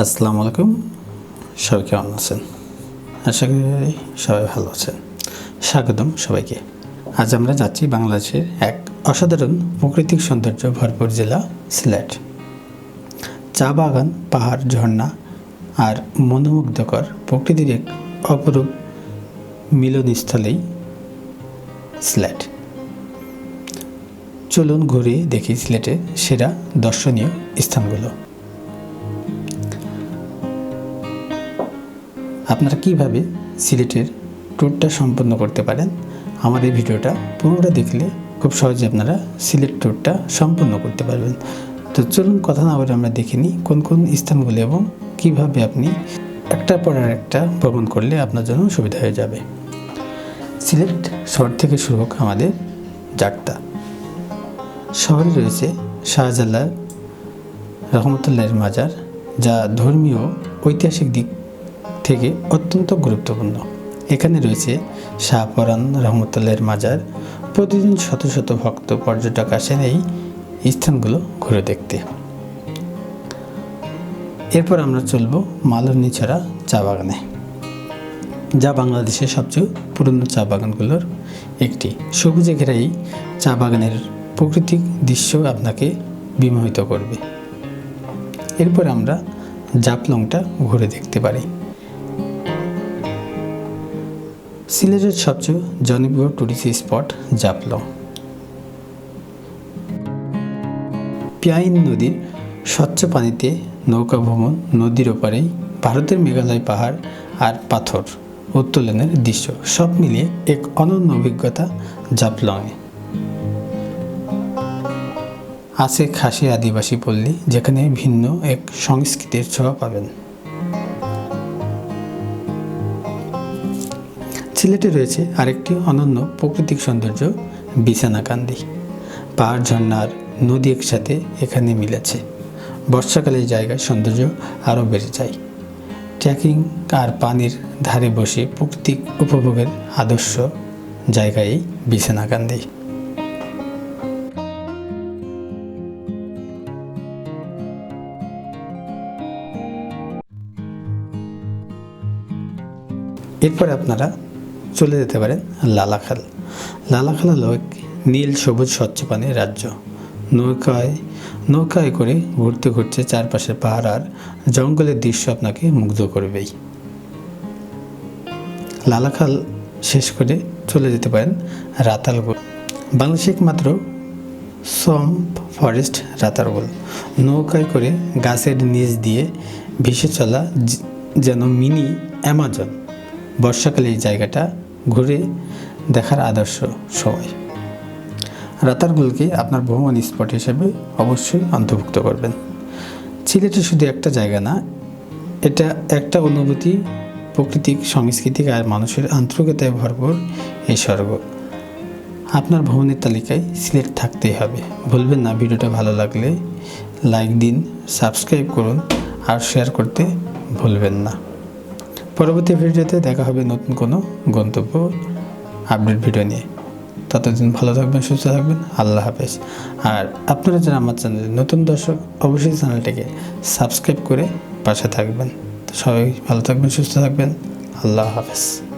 আসসালামু আলাইকুম। সবাই কেমন আছেন? আশা করি সবাই ভালো আছেন। স্বাগতম সবাইকে। আজ আমরা যাচ্ছি বাংলাদেশের এক অসাধারণ প্রাকৃতিক সৌন্দর্য ভরপুর জেলা সিলেট। চা বাগান, পাহাড়, ঝর্ণা আর মনোমুগ্ধকর প্রকৃতির এক অপরূপ মিলনস্থলেই সিলেট। চলুন ঘুরে দেখি সিলেটের সেরা দর্শনীয় স্থানগুলো। আপনারা কীভাবে সিলেটের ট্যুরটা সম্পন্ন করতে পারেন? আমার এই ভিডিওটা পুরোটা দেখলে খুব সহজে আপনারা সিলেট ট্যুরটা সম্পন্ন করতে পারবেন। তো চলুন কথা না বলে আমরা দেখে নিই কোন কোন স্থানগুলো এবং কীভাবে আপনি একটার পর আর একটা ভ্রমণ করলে আপনার জন্য সুবিধা হয়ে যাবে। সিলেট শহর থেকে শুরু হোক আমাদের যাত্রা। শহরে রয়েছে শাহজালাল রহমতুল্লাহের মাজার, যা ধর্মীয় ঐতিহাসিক দিক থেকে অত্যন্ত গুরুত্বপূর্ণ। এখানে রয়েছে শাহপরান রহমতুল্লাহের মাজার। প্রতিদিন শত শত ভক্ত পর্যটক আসেন এই স্থানগুলো ঘুরে দেখতে। এরপর আমরা চলব মালনীছড়া চা বাগানে। যা বাংলাদেশের সবচেয়ে পুরনো চা বাগানগুলোর একটি। সবুজে ঘেরা এই চা বাগানের প্রাকৃতিক দৃশ্য আপনাকে বিমোহিত করবে। এরপর আমরা জাপলংটা ঘুরে দেখতে পারি। সিলেটের সবচেয়ে জনপ্রিয় টুরিস্ট স্পট জাপলং। পিয়াইন নদীর স্বচ্ছ পানিতে নৌকা ভ্রমণ নদীর ওপারেই ভারতের মেঘালয় পাহাড় আর পাথর উত্তোলনের দৃশ্য, সব মিলিয়ে এক অনন্য অভিজ্ঞতা জাপলংয়ে। আছে খাসি আদিবাসী পল্লী, যেখানে ভিন্ন এক সংস্কৃতির ছোঁয়া পাবেন। সিলেটে রয়েছে আরেকটি অনন্য প্রাকৃতিক সৌন্দর্য, বিছানাকান্দি। পাহাড় ঝর্ণার নদী একসাথে এখানে মিলেছে। বর্ষাকালে এই জায়গার সৌন্দর্য আরও বেড়ে যায়। ট্রেকিং আর পানির ধারে বসে প্রাকৃতিক উপভোগের আদর্শ জায়গায় বিছানাকান্দি। এরপরে আপনারা চলে যেতে পারেন লালাখাল। লালাখাল হলো এক নীল সবুজ স্বচ্ছ পানির রাজ্য। নৌকায় নৌকায় করে ঘুরতে ঘুরতে চারপাশের পাহাড় আর জঙ্গলের দৃশ্য আপনাকে মুগ্ধ করবেই। লালাখাল শেষ করে চলে যেতে পারেন রাতালগোল বাংলাদেশে একমাত্র সম্প ফরেস্ট রাতারগোল। নৌকায় করে গাছের নিচ দিয়ে ভেসে চলা যেন মিনি অ্যামাজন। বর্ষাকালে এই জায়গাটা ঘুরে দেখার আদর্শ সময় রাতারগুলকে আপনার ভ্রমণ স্পট হিসেবে অবশ্যই অন্তর্ভুক্ত করবেন। সিলেটে শুধু একটা জায়গা না, এটা একটা অনুভূতি, প্রকৃতিক, সাংস্কৃতিক আর মানুষের আন্তরিকতায় ভরপুর এই স্বর্গ। আপনার ভ্রমণের তালিকায় সিলেট থাকতেই হবে। ভুলবেন না, ভিডিওটা ভালো লাগলে লাইক দিন, সাবস্ক্রাইব করুন আর শেয়ার করতে ভুলবেন না। পরবর্তী ভিডিওতে দেখা হবে নতুন কোনো গন্তব্য আপডেট ভিডিও নিয়ে। ততদিন ভালো থাকবেন, সুস্থ থাকবেন, আল্লাহ হাফেজ। আর আপনারা যারা আমার চ্যানেলে নতুন দর্শক, অবশ্যই চ্যানেলটিকে সাবস্ক্রাইব করে পাশে থাকবেন। তো সবাই ভালো থাকবেন, সুস্থ থাকবেন, আল্লাহ হাফেজ।